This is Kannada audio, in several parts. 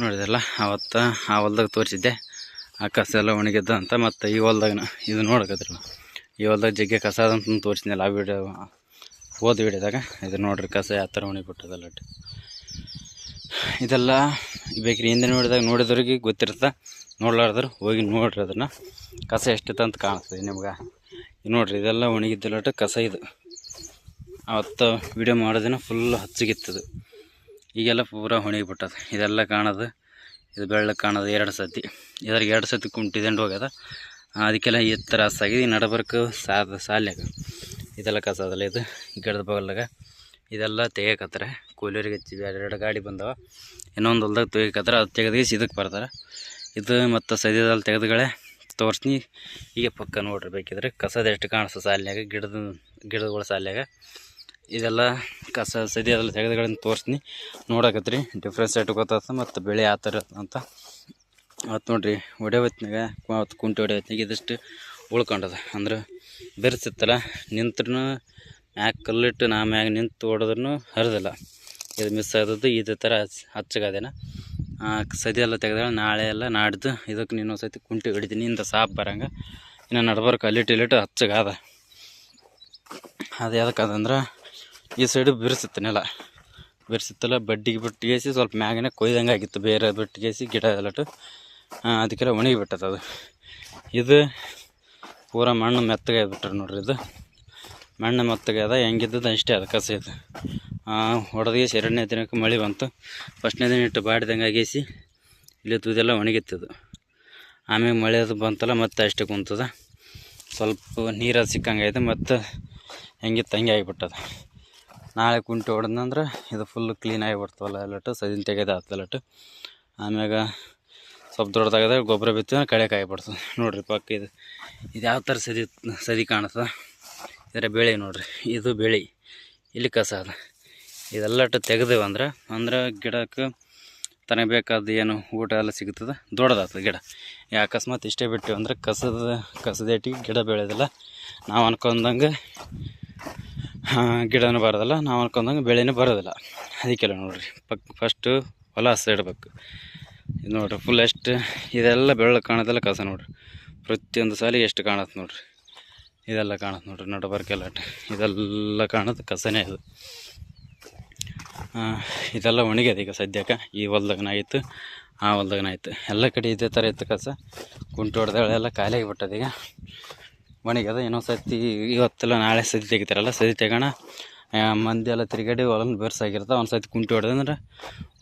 ನೋಡಿದಲ್ಲ ಅವತ್ತು ಆ ಹೊಲ್ದಾಗ ತೋರಿಸಿದ್ದೆ. ಆ ಕಸ ಎಲ್ಲ ಒಣಗಿದ್ದ ಅಂತ, ಮತ್ತು ಈ ಹೊಲ್ದಾಗ ಇದು ನೋಡಕತ್ತಿರಲ್ಲ ಈ ಹೊಲ್ದಾಗ ಜಗ್ಗೆ ಕಸ ಅದಂತ ತೋರಿಸಿದ್ನಲ್ಲ, ಆ ವಿಡಿಯೋ ಓದ್ ವಿಡಿಯೋದಾಗ ಇದು ನೋಡ್ರಿ ಕಸ ಯಾವ ಥರ ಒಣಗಿಬಿಟ್ಟದಲ್ಲ. ಇದೆಲ್ಲ ಬೇಕ್ರಿ ಹಿಂದೆ ನೋಡಿದಾಗ ನೋಡಿದವ್ರಿಗೆ ಗೊತ್ತಿರುತ್ತೆ? ನೋಡ್ಲಾರ್ದ್ರು ಹೋಗಿ ನೋಡ್ರಿ ಅದನ್ನು. ಕಸ ಎಷ್ಟಿತ್ತು ಅಂತ ಕಾಣಿಸ್ತದೆ ನಿಮ್ಗೆ. ನೋಡ್ರಿ, ಇದೆಲ್ಲ ಒಣಗಿದ್ದಿಲ್ಲ ಕಸ ಇದು. ಅವತ್ತು ವಿಡಿಯೋ ಮಾಡೋದಿನ ಫುಲ್ ಹಚ್ಚಗಿತ್ತದು. ಈಗೆಲ್ಲ ಪೂರ ಹೊಣಗಿಬಿಟ್ಟದ. ಇದೆಲ್ಲ ಕಾಣೋದು, ಇದು ಬೆಳ್ಳಗೆ ಕಾಣೋದು ಎರಡು ಸತಿ. ಇದ್ರಾಗ ಎರಡು ಸತಿ ಕುಂಟಿದಂಡು ಹೋಗ್ಯದ. ಅದಕ್ಕೆಲ್ಲ ಈ ಈ ನಡಬರ್ಕು ಸಾದ, ಸಾಲ್ಯಾಗ. ಇದೆಲ್ಲ ಕಸ ಅದಲ್ಲ ಇದು ಗಿಡದ ಬಗಲಾಗ ಇದೆಲ್ಲ ತೆಗಿಯಕತ್ತಾರೆ. ಕೂಲಿಯರಿಗೆ ಹಚ್ಚಿ ಎರಡು ಎರಡು ಗಾಡಿ ಬಂದವ. ಇನ್ನೊಂದು ಹೊಲ್ದಾಗ ತೆಗಿಯಕತ್ತಾರೆ. ಅದು ತೆಗೆದು ಇದಕ್ಕೆ ಬರ್ತಾರೆ. ಇದು ಮತ್ತು ಸದ್ಯದಲ್ಲಿ ತೆಗೆದುಗಳೇ ತೋರಿಸ್ನಿ. ಈಗ ಪಕ್ಕ ನೋಡ್ರಿ ಬೇಕಿದ್ರೆ ಕಸದ ಎಷ್ಟು ಕಾಣಿಸ್ತದೆ ಸಾಲಿನಾಗ ಗಿಡದ ಗಿಡಗಳ ಸಾಲ್ಯಾಗ. ಇದೆಲ್ಲ ಕಸ ಸದಿ ಅದ್ರಲ್ಲಿ ತೆಗೆದುಗಳನ್ನು ತೋರಿಸ್ತೀನಿ. ನೋಡಕತ್ರಿ ಡಿಫ್ರೆನ್ಸ್ ಎಷ್ಟು ಗೊತ್ತಾಗ್ತದೆ ಮತ್ತು ಬೆಳೆ ಆ ಥರ ಅಂತ. ಮತ್ತು ನೋಡಿರಿ ಒಡೆ ಹೊತ್ತಿನಾಗ ಮತ್ತು ಕುಂಟೆ ಹೊಡೆ ಹೊತ್ತಿನಾಗ ಇದಿಷ್ಟು ಉಳ್ಕೊಂಡದ. ಅಂದ್ರೆ ಬೆರೆಸಿತ್ತಲ್ಲ ನಿಂತ್ರೂ ಮ್ಯಾಗ ಕಲ್ಲಿಟ್ಟು ನಾ ಮ್ಯಾಗ ನಿಂತು ಹೊಡೆದ್ರೂ ಹರಿದಿಲ್ಲ. ಇದು ಮಿಸ್ ಆದದ್ದು ಇದೇ ಥರ ಹಚ್ಚಗದೇನ. ಸದಿ ಎಲ್ಲ ತೆಗೆದಾಗ ನಾಳೆ ಎಲ್ಲ ನಾಡ್ದು ಇದಕ್ಕೆ ನೀನು ಸತಿ ಕುಂಟೆ ಹೊಡಿತೀನಿ ಇಂದ ಸಾಪ್ ಬರಂಗೆ. ಇನ್ನು ನಡ್ಬರ್ಕ ಅಲ್ಲಿಟ್ಟು ಇಲ್ಲಿಟ್ಟು ಹಚ್ಚಗಾದ. ಅದು ಯಾವ್ದಕ್ಕೆ ಈ ಸೈಡು ಬಿರ್ಸಿತ್ತು ನೆಲ ಬಿರ್ಸಿತ್ತಲ್ಲ, ಬಡ್ಡಿಗೆ ಬಿಟ್ಟಿಗೇಸಿ ಸ್ವಲ್ಪ ಮ್ಯಾಗನೆ ಕೊಯ್ದಂಗೆ ಆಗಿತ್ತು. ಬೇರೆ ಬಿಟ್ಟಿಗೆಸಿ ಗಿಡ ಎಲ್ಲಟ್ಟು ಅದಕ್ಕೆಲ್ಲ ಒಣಗಿ ಬಿಟ್ಟದ ಅದು. ಇದು ಪೂರ ಮಣ್ಣು ಮೆತ್ತಗೆ ಬಿಟ್ರೆ ನೋಡ್ರಿ ಇದು. ಮಣ್ಣು ಮೆತ್ತಗೆ ಅದ ಹೆಂಗಿದ್ದದ ಅಷ್ಟೇ ಅದು ಕಸ ಇದು. ಹೊಡೆದಿಗೆಸಿ ಎರಡನೇ ದಿನಕ್ಕೆ ಮಳೆ ಬಂತು. ಫಸ್ಟ್ನೇ ದಿನ ಇಟ್ಟು ಬಾಡಿದಂಗೆ ಆಗೇಸಿ, ಇಲ್ಲಿ ತುದೆಲ್ಲ ಒಣಗಿತ್ತದು ಆಮೇಲೆ ಮಳೆ ಅದು ಬಂತಲ್ಲ, ಮತ್ತೆ ಅಷ್ಟೇ ಕುಂತದ. ಸ್ವಲ್ಪ ನೀರು ಸಿಕ್ಕಂಗೆ ಮತ್ತು ಹೆಂಗಿತ್ತು ಹಂಗೆ ಆಗಿಬಿಟ್ಟದ. ನಾಳೆ ಕುಂಟೆ ಹೊಡೆದಂದ್ರೆ ಇದು ಫುಲ್ ಕ್ಲೀನ್ ಆಗಿಬಿಡ್ತವಲ್ಲ ಎಲ್ಲಟ್ಟು ಸದಿನ ತೆಗೆದು ಅಲ್ಲಟ್ಟು ಆಮ್ಯಾಗ ಸ್ವಲ್ಪ ದೊಡ್ಡದಾಗದ ಗೊಬ್ಬರ ಬಿತ್ತು ಕಾಯಿ ಬಿಡ್ತದೆ ನೋಡಿರಿ ಪಕ್ಕ ಇದು. ಇದು ಯಾವ ಥರ ಸದಿ ಸದಿ ಕಾಣ್ತದೆ ಇದರ ಬೆಳೆ ನೋಡಿರಿ. ಇದು ಬೆಳೆ. ಇಲ್ಲಿ ಕಸ ಅದ. ಇದೆಲ್ಲಟ್ಟು ತೆಗೆದೇವು ಅಂದ್ರೆ ಅಂದ್ರೆ ಗಿಡಕ್ಕೆ ತನಗೆ ಬೇಕಾದ ಏನು ಊಟ ಎಲ್ಲ ಸಿಗ್ತದೆ, ದೊಡ್ಡದಾಗ್ತದೆ ಗಿಡ. ಅಕಸ್ಮಾತ್ ಇಷ್ಟೇ ಬಿಟ್ಟಿವಿ ಅಂದ್ರೆ ಕಸದ ಕಸದೇಟಿಗೆ ಗಿಡ ಬೆಳೆಯೋದಿಲ್ಲ ನಾವು ಅನ್ಕೊಂಡಂಗೆ ಗಿಡನೂ ಬರೋದಿಲ್ಲ ನಾವು ಅನ್ಕೊಂಡಂಗೆ ಬೆಳೆನೂ ಬರೋದಿಲ್ಲ. ಅದಕ್ಕೆಲ್ಲ ನೋಡಿರಿ ಪಕ್ ಫಸ್ಟು ಹೊಲ ಹಸ ಇಡ್ಬೇಕು. ಇದು ನೋಡ್ರಿ ಫುಲ್ ಎಷ್ಟು ಇದೆಲ್ಲ ಬೆಳ್ಳ ಕಾಣೋದೆಲ್ಲ ಕಸ ನೋಡ್ರಿ. ಪ್ರತಿಯೊಂದು ಸಾಲಿಗೆ ಎಷ್ಟು ಕಾಣತ್ತೆ ನೋಡ್ರಿ. ಇದೆಲ್ಲ ಕಾಣತ್ತೆ ನೋಡ್ರಿ ನಡಬರ್ಕೆಲ್ಲ ಇದೆಲ್ಲ ಕಾಣೋದು ಕಸನೇ ಆ, ಇದೆಲ್ಲ ಒಣಗ್ಯದ ಈಗ ಸದ್ಯಕ್ಕೆ. ಈ ಹೊಲ್ದಾಗನ ಆಯಿತು ಆ ಹೊಲ್ದಾಗನಾಯ್ತು ಎಲ್ಲ ಕಡೆ ಇದೇ ಥರ ಇತ್ತು ಕಸ. ಕುಂಟು ಹೊಡೆದಳೆಲ್ಲ ಖಾಲಿ ಬಿಟ್ಟದೀಗ. ಒಣಗ್ಯದ ಇನ್ನೊಂದು ಸರ್ತಿ ಇವತ್ತೆಲ್ಲ ನಾಳೆ ಸದಿ ತೆಗಿತಾರಲ್ಲ ಸದಿ ತೆಗೋಣ. ಮಂದಿ ಎಲ್ಲ ತಿರುಗಾಡಿ ಹೊಲನ ಬೆರ್ಸಾಗಿರ್ತಾವೆ ಒಂದು ಸರ್ತಿ ಕುಂಟಿ ಹೊಡೆದಂದ್ರೆ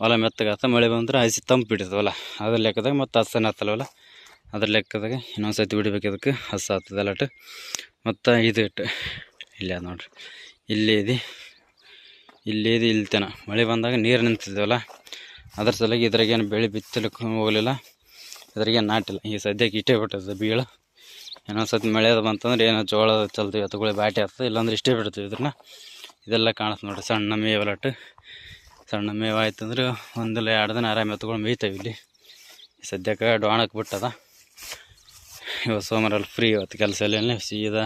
ಹೊಲ ಮೆತ್ತಗಾತ ಮಳೆ ಬಂದ್ರೆ ಹಸಿ ತಂಪು ಬಿಡ್ತವಲ್ಲ ಅದ್ರ ಲೆಕ್ಕದಾಗ ಮತ್ತು ಹಸನ ಹತ್ತಲ್ವಲ್ಲ ಅದ್ರ ಲೆಕ್ಕದಾಗ ಇನ್ನೊಂದು ಸತಿ ಬಿಡ್ಬೇಕು ಇದಕ್ಕೆ ಹಸ ಆಗ್ತದೆ ಅಲ್ಲಟ್ಟು ಮತ್ತು ಇದು ಇಟ್ಟು ಇಲ್ಲ ನೋಡ್ರಿ. ಇಲ್ಲಿ ಇದೆ ಇಲ್ಲಿ ಇದೆ ಇಲ್ಲಿ ತನ. ಮಳೆ ಬಂದಾಗ ನೀರು ನಿಂತಿದ್ವಲ್ಲ ಅದ್ರ ಸಲುವಾಗಿ ಇದ್ರಾಗೇನು ಬೆಳೆ ಬಿತ್ತಲಿಕ್ಕೆ ಹೋಗಲಿಲ್ಲ. ಇದ್ರಾಗೇನು ನಾಟಿಲ್ಲ. ಈಗ ಸದ್ಯಕ್ಕೆ ಇಟ್ಟೇ ಬಿಟ್ಟದ ಬೀಳು. ಇನ್ನೊಂದು ಸತಿ ಮಳೆ ಅದು ಬಂತಂದ್ರೆ ಏನೋ ಜೋಳ ಚಲ್ತೀವಿ ಎತ್ತುಗಳಿಗೆ ಬಾಟಿ ಆಗ್ತದೆ. ಇಲ್ಲಾಂದ್ರೆ ಇಷ್ಟೇ ಬಿಡ್ತೀವಿ ಇದನ್ನ ಇದೆಲ್ಲ ಕಾಣಿಸ್ತು ನೋಡಿರಿ. ಸಣ್ಣ ಮೇವಲಟ್ಟು ಸಣ್ಣ ಮೇವು ಆಯ್ತಂದ್ರೆ ಒಂದಿಲ್ಲ ಎರಡು ದಿನ ಆರಾಮ ಎತ್ತುಗಳು ಮೇಯ್ತೇವೆ ಇಲ್ಲಿ. ಸದ್ಯಕ್ಕೆ ಡೋಣಕ್ಕೆ ಬಿಟ್ಟದ. ಇವತ್ತು ಸೋಮವಾರ ಫ್ರೀ ಇವತ್ತು ಕೆಲಸ ಎಲ್ಲ ಸೀದಾ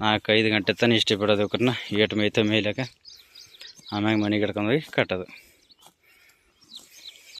ನಾಲ್ಕೈದು ಗಂಟೆ ತಾನೇ ಇಷ್ಟೇ ಬಿಡೋದು ಇವಕ್ಕನ್ನ ಏಟು ಮೇಯ್ತೇವೆ ಮೇಯ್ಲಕ್ಕ. ಆಮ್ಯಾಗ ಮನೆಗೆ ಹಿಡ್ಕೊಂಡೋಗಿ ಕಟ್ಟೋದು.